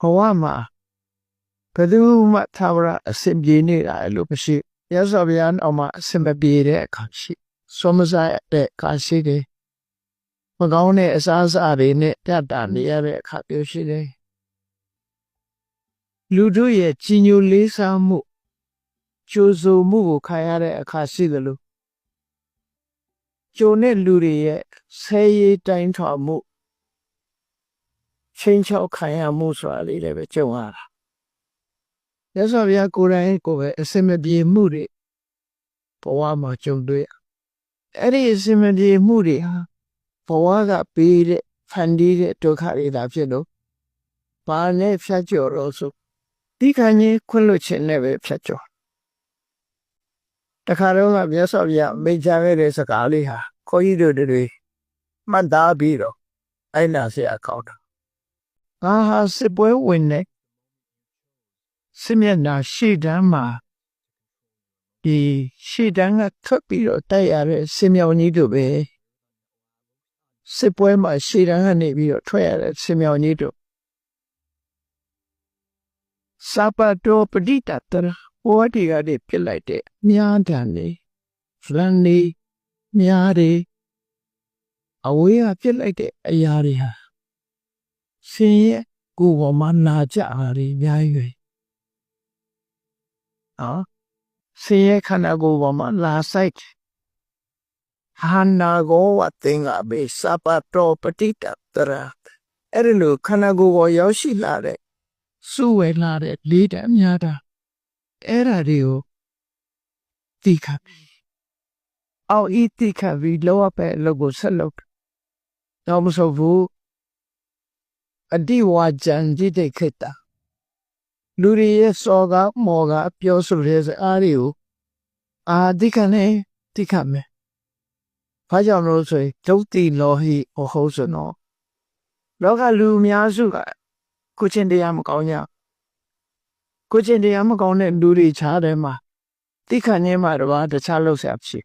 ဘဝမှာဘယ်သူမှသာဝရအစင်ပြေနေတာလို့မရှိရသော်ဗျာအောင်မှာအစင်မပြေတဲ့အခါရှိစောမစားတဲ့အခါရှိတယ်မကောင်းတဲ့အစားအစာတွေနဲ့ပြတ်တာနေရတဲ့အခါမျိုးရှိတယ်လူတို့ရဲ့ကြီးညိုလေးစားမှုကြိုးစိုးမှုကိုခံရတဲ့အခါရှိတယ်လို့ကြိုနဲ့လူတွေရဲ့ဆဲရေးတိုင်းထွာမှု ချင်းချောက်ခံရမှုဆိုတာလေးလည်းပဲကြုံရတာမြတ်စွာဘုရားကိုယ်တိုင်ကိုပဲအစင်မပြေမှုတွေဘဝမှာကြုံတွေ့အဲ့ဒီအစင်မပြေမှုတွေဟာဘဝကပေးတဲ့ဖန်တီးတဲ့ဒုက္ခတွေသာဖြစ်လို့ဘာနဲ့ဖြတ်ကျော်တော့ဆိုဒီခံကြီးခွင့်လွှတ်ခြင်းနဲ့ပဲဖြတ်ကျော်တခါတော့မြတ်စွာဘုရားမိန့်ချခဲ့တဲ့စကားလေးဟာခေါင်းကြီးတို့တွေမှတ်သားပြီးတော့အဲ့နာဆရာကောင်းတာ ငါဟာစစ်ပွဲဝင်နေစစ်မျက်နှာရှေ့တန်းမှာဒီရှေ့တန်းကထွက်ပြီးတော့တိုက်ရတဲ့စင်မြောင်ကြီးတို့ပဲစစ်ပွဲမှာရှေ့တန်းကနေပြီးတော့ထွက်ရတဲ့စင်မြောင်ကြီးတို့စာပတောပဋိတတရဘောဒီကတွေပြစ်လိုက်တဲ့မြားတန်နေဖလန်နေမြားတွေအဝေးကပြစ်လိုက်တဲ့အရာတွေဟာ ရှင်ရဲ့ကိုယ်ပေါ်မှာနာကြတာတွေအများကြီးပဲနော်ရှင်ရဲ့ခန္ဓာကိုယ်ပေါ်မှာလာဆိုင်ဟာနာကိုဝတ်တင်ကဘေစပါတောပတိတတရအဲ့ဒီလိုခန္ဓာကိုယ်ပေါ်ရောက်ရှိလာတဲ့စုဝဲလာတဲ့လေးတည်းများတာအဲ့ဓာတွေကိုတိခပ်ပြီးအော်ဤတိခပ်ပြီးလောပဲအလုပ်ကိုဆက်လုပ်တော့မဆိုဘူး အတိဝါကြံကြည့်တဲ့ခေတ္တလူတွေရဲ့စော်ကမော်ကပြောဆိုတဲ့စအားတွေကိုအာတိခနဲ့တိခမယ်ဘာကြောင့်လို့ဆိုရင်ဒုတိလောဟိဟောဟုတ်ဆိုတော့လောကလူအများစုကကိုချင်းတရားမကောင်းကြကိုချင်းတရားမကောင်းတဲ့လူတွေခြားတယ်မှာတိခနဲ့မှတပါးတခြားလောက်ဆရာဖြစ်